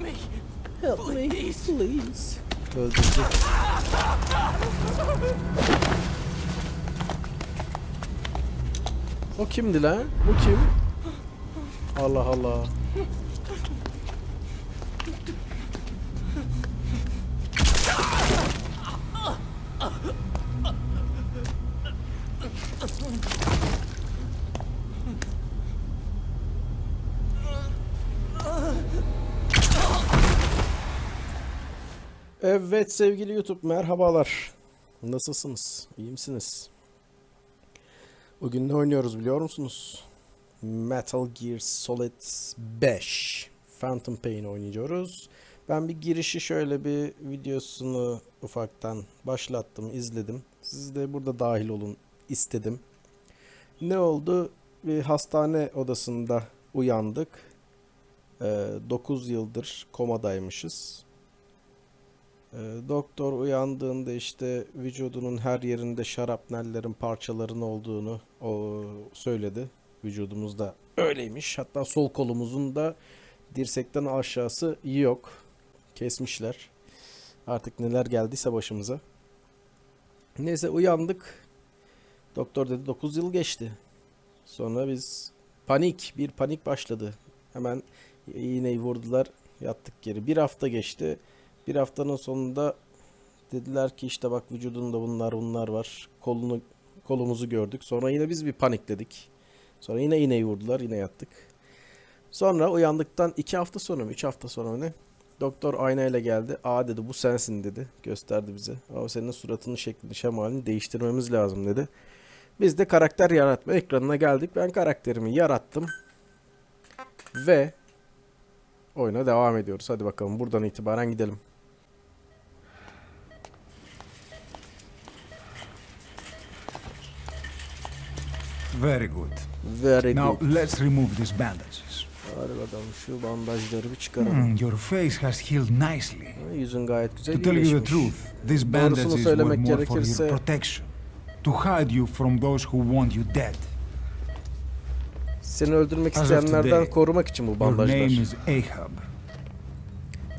me. Help me Please. please. Öldürdük. O kimdi lan? Bu kim? Allah Allah. Evet sevgili YouTube merhabalar. Nasılsınız? İyi misiniz? Bugün ne oynuyoruz biliyor musunuz? Metal Gear Solid 5 Phantom Pain oynayacağız. Ben bir girişi şöyle bir videosunu ufaktan başlattım, izledim. Siz de burada dahil olun istedim. Ne oldu? Bir hastane odasında uyandık. 9 yıldır komadaymışız. Ee, Doktor uyandığında işte vücudunun her yerinde şarapnellerin parçaların olduğunu o söyledi. Vücudumuzda öyleymiş. Hatta sol kolumuzun da dirsekten aşağısı yok. Kesmişler. Artık neler geldiyse başımıza. Neyse uyandık. Doktor dedi 9 yıl geçti. Sonra biz panik, bir panik başladı. Hemen iğneyi vurdular, yattık geri. Bir hafta geçti. Bir haftanın sonunda dediler ki işte bak vücudunda bunlar bunlar var. Kolunu kolumuzu gördük. Sonra yine biz bir panikledik. Sonra yine iğneyi vurdular. Yine yattık. Sonra uyandıktan iki hafta sonra mı? Üç hafta sonra mı ne? Doktor aynayla geldi. Aa dedi bu sensin dedi. Gösterdi bize. Aa senin suratının şeklini şemalini değiştirmemiz lazım dedi. Biz de karakter yaratma ekranına geldik. Ben karakterimi yarattım. Ve oyuna devam ediyoruz. Hadi bakalım buradan itibaren gidelim. Very good. Very Now good. let's remove these bandages. Hadi bakalım şu bandajları bir çıkaralım. Hmm, your face has healed nicely. Yüzün gayet güzel To tell you the iyileşmiş. truth, these Doğrusunu bandages were söylemek more for your gerekirse- protection. To hide you from those who want you dead. Seni öldürmek As of isteyenlerden today, korumak için bu Your name bandajlar. is Ahab.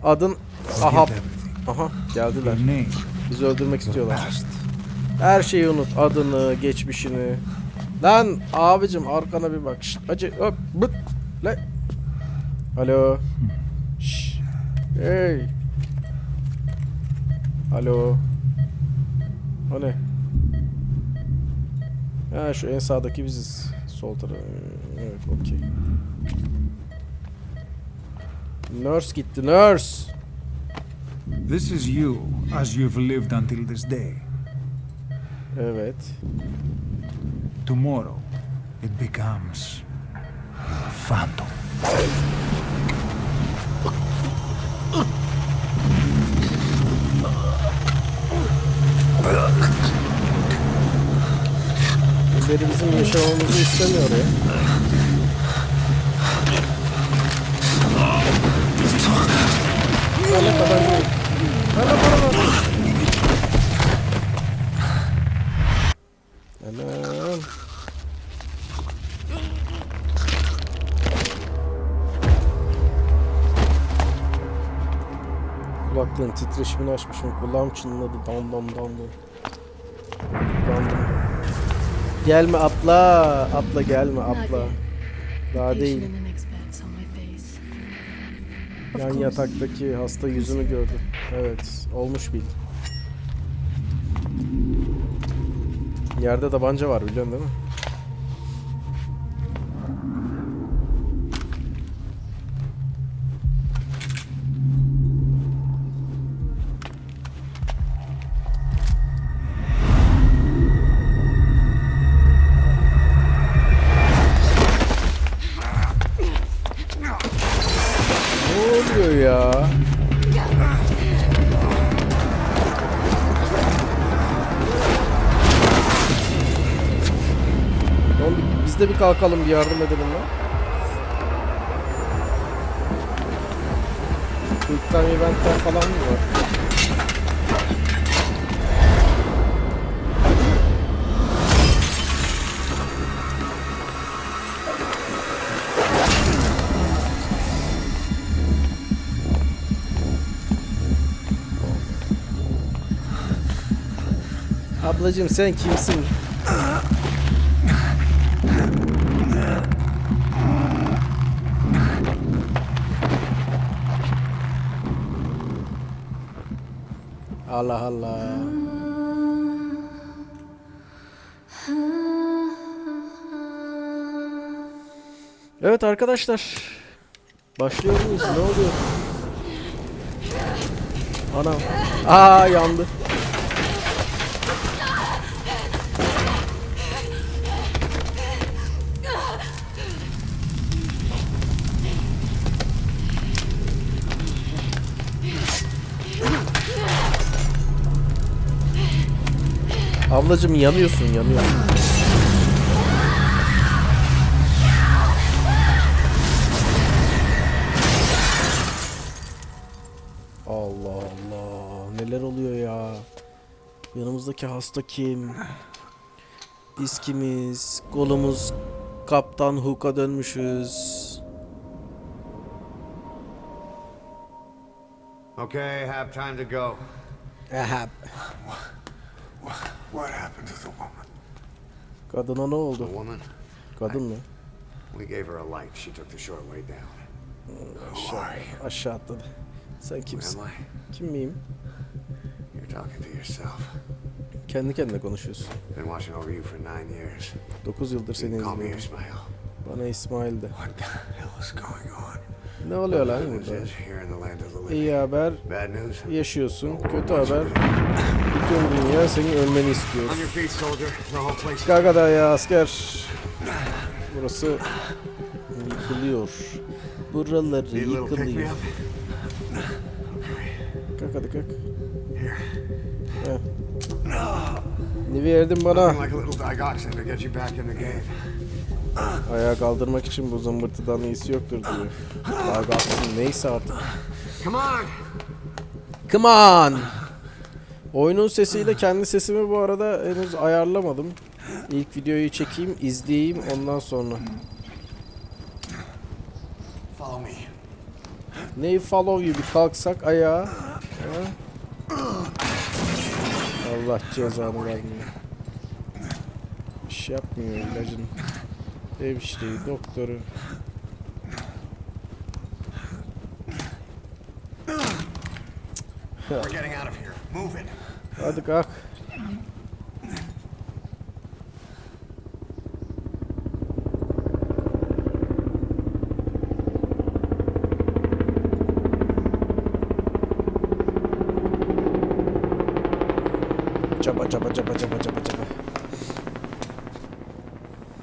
Adın Forget Ahab. everything. Aha geldiler. Your name, Bizi öldürmek your istiyorlar. past. Her şeyi unut. Adını, geçmişini. Lan abicim arkana bir bak. Şşt, acı hop bıt. Le. Alo. Şşş. Hey. Alo. O ne? Ha şu en sağdaki biziz. Sol taraf. Evet okey. Nurse gitti nurse. This is you as you've lived until this day. Evet. Tomorrow, it becomes Phantom. Biri bizim yaşamamızı istemiyor ya. Sana kadar değil. Bana Kulaklığın titreşimini açmışım. Kulağım çınladı. Dam dam dam dam. Kullandım. Gelme atla. Atla gelme atla. Daha değil. Yan yataktaki hasta yüzünü gördü. Evet, olmuş bil. Yerde tabanca var biliyorsun değil mi? bir kalkalım bir yardım edelim lan. Quick time eventler falan mı var? Ablacım sen kimsin? Allah Allah. Evet arkadaşlar. Başlıyor muyuz? Ne oluyor? Anam. Aa yandı. Ablacım yanıyorsun yanıyorsun. Allah Allah neler oluyor ya. Yanımızdaki hasta kim? Biz kimiz? Golumuz Kaptan Hook'a dönmüşüz. Okay, have time to go. Aha. What happened to the woman? Kadına ne The oldu? woman, Kadın mı? we gave her a light. She took the short way down. Aşağı, aşağı atladı. Sen kimsin? Am I? Kim miyim? You're talking to yourself. Kendi kendine konuşuyorsun. Been watching over you for nine years. 9 yıldır You seni can call me izliyorum. Ismail. Bana İsmail de. What the hell is going on? Ne oluyor lan Good news burada? is you're in the land of the living. İyi haber Bad news? yaşıyorsun. Kötü haber bütün dünya senin ölmeni istiyor. Gagada ya asker. Burası yıkılıyor. Buraları yıkılıyor. Kalk hadi kalk. Heh. Ne verdin bana? Ayağa kaldırmak için bu zımbırtıdan iyisi yoktur diyor. Daha kalksın neyse artık. Come on! Come on! Oyunun sesiyle kendi sesimi bu arada henüz ayarlamadım. İlk videoyu çekeyim, izleyeyim ondan sonra. Follow me. Neyi follow bir kalksak ayağa. Allah cezanı vermiyor. İş yapmıyor ilacın. Hemşireyi, doktoru. We're getting out of here. Move it. Hadi kalk. Çaba çaba çaba çaba çaba çaba.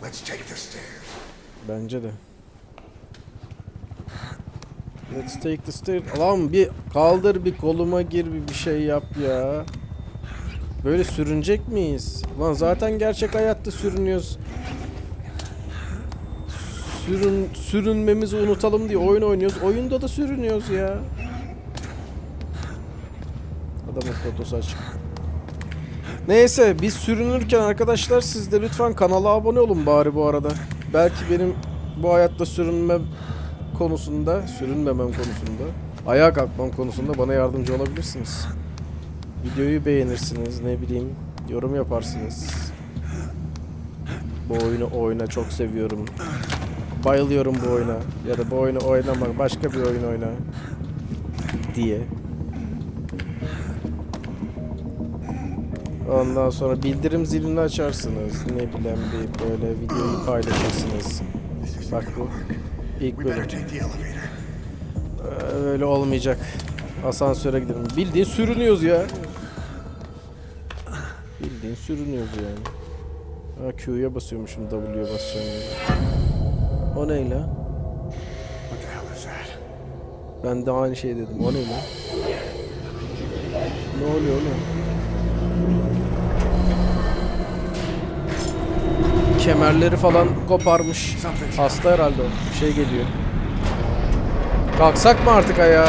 Let's take the stairs. Bence de. Let's take the stairs. Lan bir kaldır bir koluma gir bir bir şey yap ya. Böyle sürünecek miyiz? Lan zaten gerçek hayatta sürünüyoruz. Sürün, sürünmemizi unutalım diye oyun oynuyoruz. Oyunda da sürünüyoruz ya. Adamın fotosu açık. Neyse biz sürünürken arkadaşlar siz de lütfen kanala abone olun bari bu arada. Belki benim bu hayatta sürünmem konusunda, sürünmemem konusunda, ayağa kalkmam konusunda bana yardımcı olabilirsiniz. Videoyu beğenirsiniz, ne bileyim, yorum yaparsınız. Bu oyunu oyna çok seviyorum. Bayılıyorum bu oyuna. Ya da bu oyunu oynamak, başka bir oyun oyna diye. Ondan sonra bildirim zilini açarsınız. Ne bileyim bir böyle videoyu paylaşırsınız. Bak bu ilk bölüm. Ee, Öyle olmayacak. Asansöre gidelim. Bildiğin sürünüyoruz ya. Bildiğin sürünüyoruz yani. Ha Q'ya basıyormuşum W'ye basacağım. ya. O ne la? Ben de aynı şey dedim. O ne la? Ne oluyor oğlum? Kemerleri falan koparmış. Hasta herhalde o. Bir şey geliyor. Kalksak mı artık ayağa?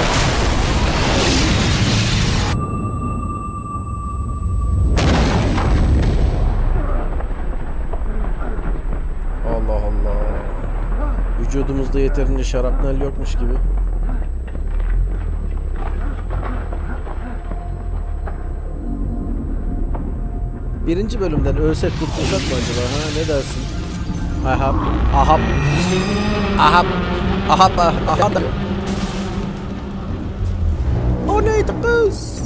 Vücudumuzda yeterince şarapnel yokmuş gibi. birinci bölümden ölsek kurtulsak mı acaba? Ha ne dersin? Ahab, ahab, ahab, ahab, ahab. O neydi kız?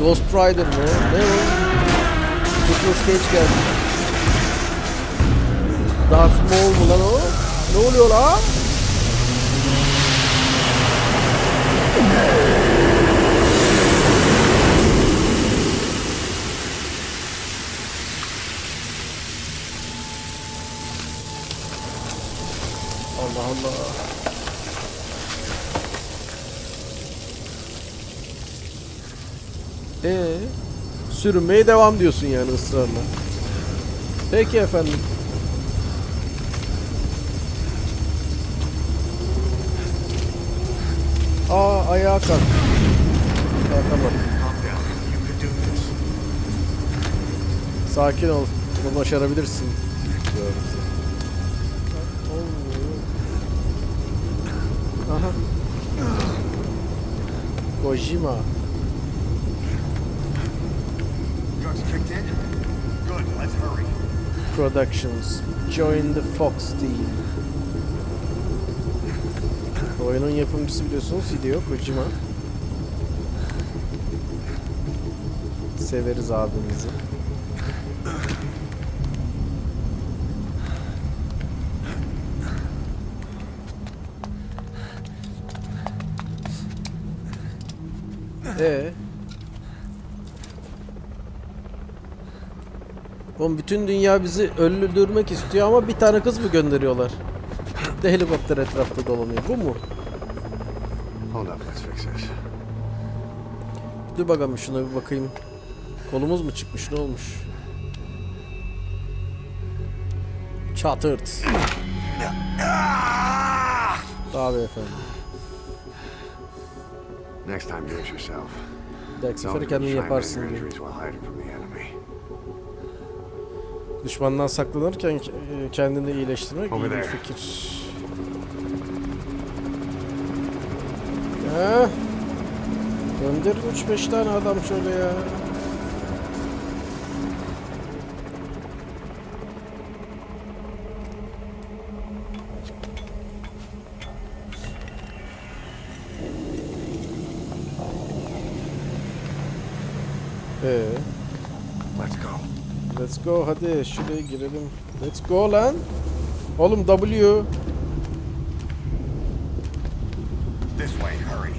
Ghost Rider mı? Ne o? Nicolas Cage geldi. Darth Maul mu lan o? Ne oluyor lan? Allah Allah. Ee, sürünmeye devam diyorsun yani ısrarla. Peki efendim. Aa ayağa kalk. Kalkamadım. Sakin ol. Bunu başarabilirsin. Kojima. Productions. Join the Fox team. Oyunun yapımcısı biliyorsunuz Hideo Kojima. Severiz abimizi. Ee. Oğlum bütün dünya bizi öldürmek istiyor ama bir tane kız mı gönderiyorlar? De helikopter etrafta dolanıyor. Bu mu? Hold up. Let's fix this. Dur bakalım şuna bir bakayım. Kolumuz mu çıkmış? Ne olmuş? Çatırt. Tabii efendim. Next time, do it yourself. Dahaki sefere kendin yaparsın diye. Düşmandan saklanırken e, kendini iyileştirmek iyi bir there. fikir. Ha? Gönderin 3-5 tane adam şöyle ya. Ee, Let's go. let's go hadi şuraya girelim. Let's go lan. Oğlum W. This way. Hurry.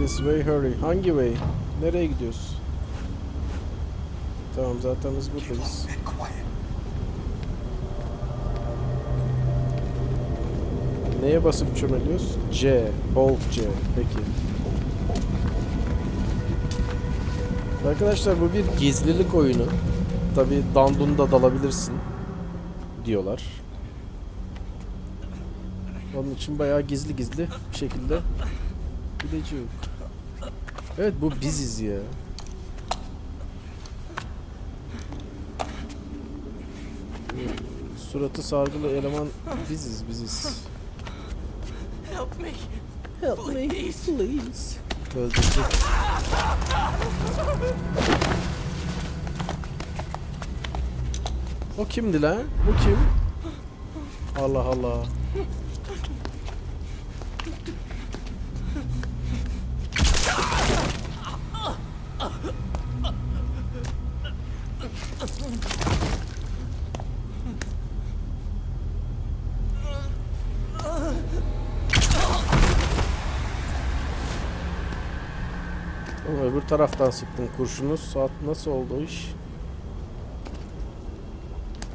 This way hurry. Hangi way? Nereye gidiyoruz? Tamam zaten biz buradayız. Neye basıp çömeliyoruz? C. Hold C. Peki. Arkadaşlar bu bir gizlilik oyunu. Tabi dandunda dalabilirsin diyorlar. Onun için bayağı gizli gizli bir şekilde gideceğiz. Evet bu biziz ya. Suratı sargılı eleman biziz biziz. Help me. Help me Please. please. Öldürdük. O kimdi lan? Bu kim? Allah Allah. Ama öbür taraftan sıktın kurşunu. Saat nasıl oldu o iş?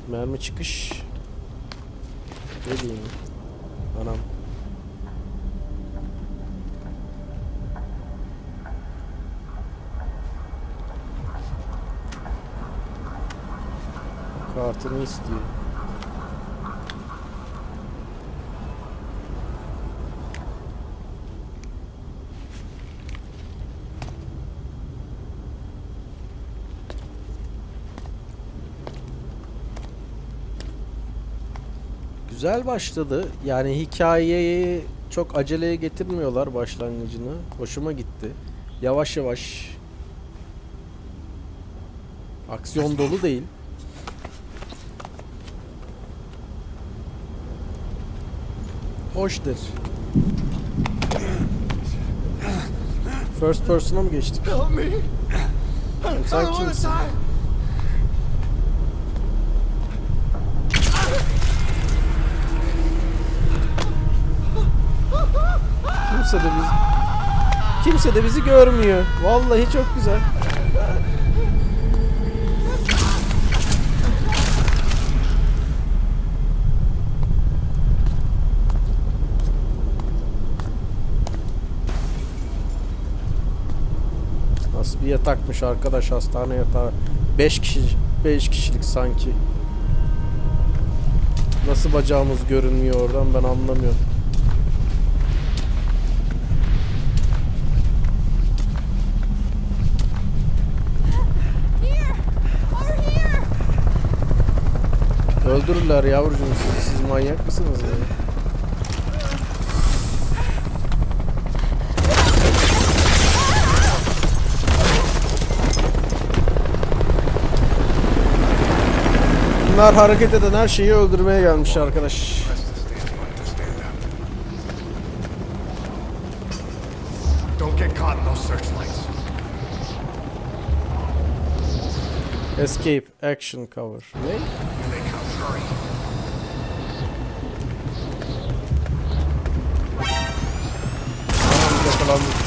Mermi çıkış. Ne diyeyim? Anam. Kartını istiyor. Güzel başladı. Yani hikayeyi çok aceleye getirmiyorlar başlangıcını. Hoşuma gitti. Yavaş yavaş Aksiyon dolu değil. Hoştur. First person'a mı geçtik? Sen kimsin? Kimse de bizi Kimse de bizi görmüyor. Vallahi çok güzel. Nasıl bir yatakmış arkadaş hastane yatağı. 5 kişi 5 kişilik sanki. Nasıl bacağımız görünmüyor oradan ben anlamıyorum. Öldürürler yavrucuğum siz, siz manyak mısınız ya? Bunlar hareket eden her şeyi öldürmeye gelmiş arkadaş. Escape, action cover. Ne? Tamam yakalandık.